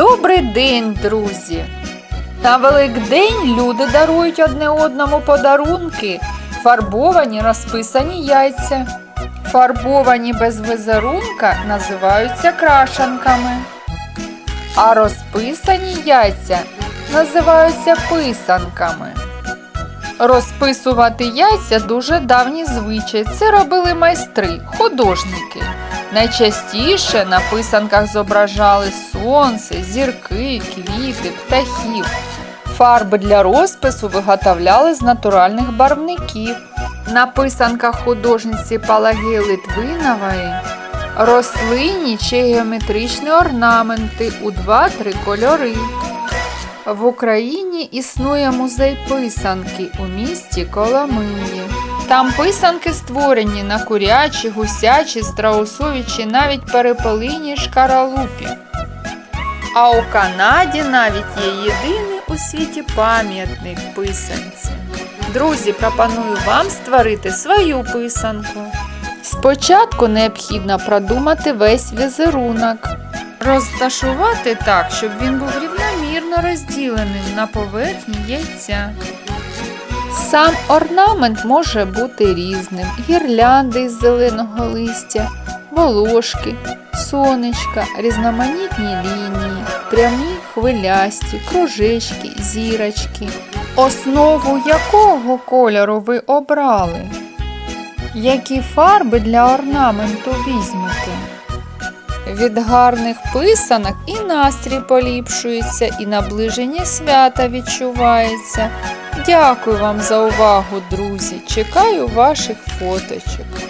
Добрий день, друзі! На Великдень люди дарують одне одному подарунки, фарбовані розписані яйця. Фарбовані без візерунка називаються крашанками, а розписані яйця називаються писанками. Розписувати яйця дуже давній звичай. Це робили майстри, художники. Найчастіше на писанках зображали сонце, зірки, квіти, птахів. Фарби для розпису виготовляли з натуральних барвників. На писанках художниці Палагії Литвинової рослинні чи геометричні орнаменти у 2-3 кольори. В Україні існує музей писанки у місті Коломиї. Там писанки створені на курячі, гусячі, страусові чи навіть перепелині шкаралупі. А у Канаді навіть є єдиний у світі пам'ятник писанці. Друзі, пропоную вам створити свою писанку. Спочатку необхідно продумати весь візерунок. Розташувати так, щоб він був рівномірно розділеним на поверхні яйця. Сам орнамент може бути різним: гірлянди із зеленого листя, волошки, сонечка, різноманітні лінії, прямі хвилясті, кружечки, зірочки. Основу якого кольору ви обрали? Які фарби для орнаменту візьмете? Від гарних писанок і настрій поліпшується, і наближення свята відчувається. Дякую вам за увагу, друзі! Чекаю ваших фоточок.